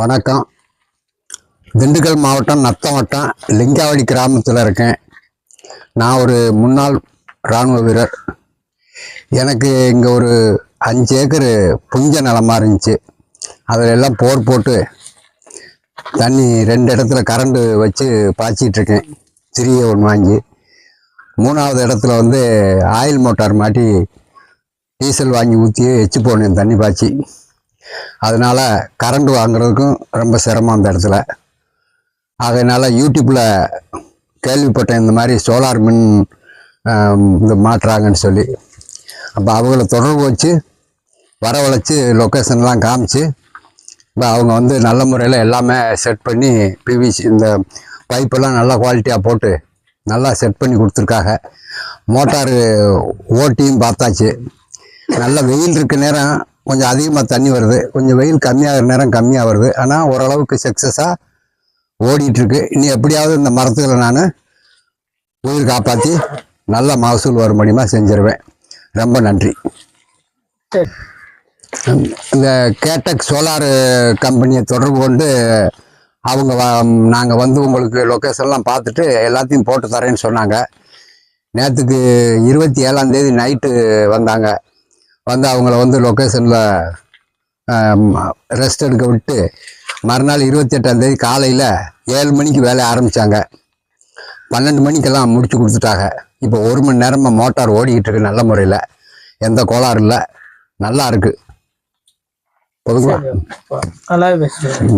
வணக்கம். திண்டுக்கல் மாவட்டம் நத்தம் வட்டம் லிங்காவடி கிராமத்தில் இருக்கேன். நான் ஒரு முன்னாள் இராணுவ வீரர். எனக்கு இங்கே ஒரு அஞ்சு ஏக்கர் புஞ்ச நிலமாக இருந்துச்சு. அதில் எல்லாம் போர் போட்டு தண்ணி ரெண்டு இடத்துல கரண்டு வச்சு பாய்ச்சிட்ருக்கேன் சிறிய ஒன்று வாங்கி. மூணாவது இடத்துல வந்து ஆயில் மோட்டார் மாட்டி டீசல் வாங்கி ஊற்றி எச்சு போனேன் தண்ணி பாய்ச்சி. அதனால் கரண்ட் வாங்குறதுக்கும் ரொம்ப சிரமம் அந்த இடத்துல. அதனால் யூடியூப்பில் கேள்விப்பட்டேன் இந்த மாதிரி சோலார் மின் இது மாட்டுறாங்கன்னு சொல்லி. அப்போ அவங்கள தொடர்பு வச்சு வரவழைச்சி லொக்கேஷன்லாம் காமிச்சு இப்போ அவங்க வந்து நல்ல முறையில் எல்லாமே செட் பண்ணி பிவிசி இந்த பைப்பெல்லாம் நல்லா குவாலிட்டியாக போட்டு நல்லா செட் பண்ணி கொடுத்துருக்காங்க. மோட்டாரு ஓட்டியும் பார்த்தாச்சு. நல்ல வெயில் இருக்க நேரம் கொஞ்சம் அதிகமாக தண்ணி வருது. கொஞ்சம் வெயில் கம்மியாகிற நேரம் கம்மியாக வருது. ஆனால் ஓரளவுக்கு சக்ஸஸாக ஓடிட்டுருக்கு. இனி எப்படியாவது இந்த மரத்துக்களை நான் உயிர் காப்பாற்றி நல்ல மகசூல் வரும் முடியுமா செஞ்சிருவேன். ரொம்ப நன்றி. இந்த கேட்டக் சோலார் கம்பெனியை தொடர்பு கொண்டு அவங்க நாங்கள் வந்து உங்களுக்கு லொக்கேஷன்லாம் பார்த்துட்டு எல்லாத்தையும் போட்டு தரேன்னு சொன்னாங்க. நேற்றுக்கு இருபத்தி ஏழாந்தேதி நைட்டு வந்தாங்க. வந்து அவங்கள வந்து லொக்கேஷனில் ரெஸ்ட் எடுக்க விட்டு மறுநாள் இருபத்தெட்டாம் தேதி காலையில் ஏழு மணிக்கு வேலையை ஆரம்பித்தாங்க பன்னெண்டு மணிக்கெல்லாம் முடிச்சு கொடுத்துட்டாங்க. இப்போ ஒரு மணி நேரமாக மோட்டார் ஓடிக்கிட்டு இருக்கு நல்ல முறையில். எந்த கோளாறு இல்லை. நல்லா இருக்கு. போதுங்களா? பேசுறேன்